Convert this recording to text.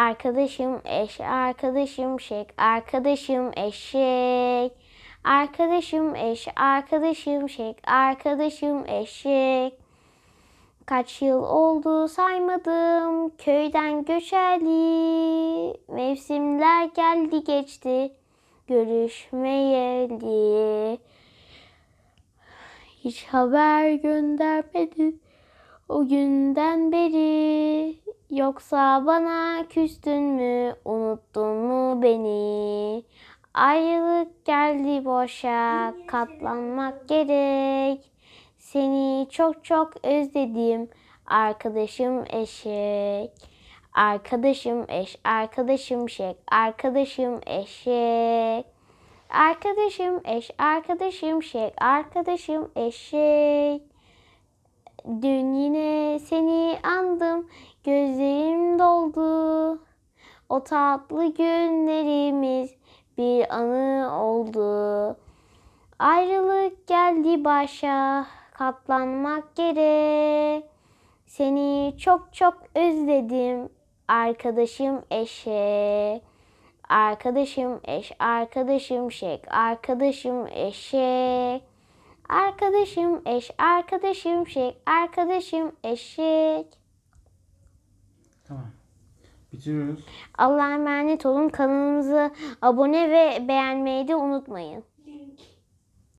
Arkadaşım eş, arkadaşım şek, arkadaşım eşek. Arkadaşım eş, arkadaşım şek, arkadaşım eşek. Kaç yıl oldu saymadım köyden göçerli. Mevsimler geldi geçti görüşmeyeli. Hiç haber göndermedin o günden beri. Yoksa bana küstün mü, unuttun mu beni? Ayrılık geldi boşa, katlanmak gerek. Seni çok çok özledim, arkadaşım eşek. Arkadaşım eş, arkadaşım şek, arkadaşım eşek. Arkadaşım eş, arkadaşım şek, arkadaşım eşek. Dün yine seni andım, gözlerim doldu. O tatlı günlerimiz bir anı oldu. Ayrılık geldi başa, katlanmak gerek. Seni çok çok özledim, arkadaşım eşek. Arkadaşım eş, arkadaşım şek, arkadaşım eşek. Arkadaşım eş, arkadaşım şek, arkadaşım eşek. Tamam. Bitiriyoruz. Allah'a emanet olun. Kanalımıza abone ve beğenmeyi de unutmayın.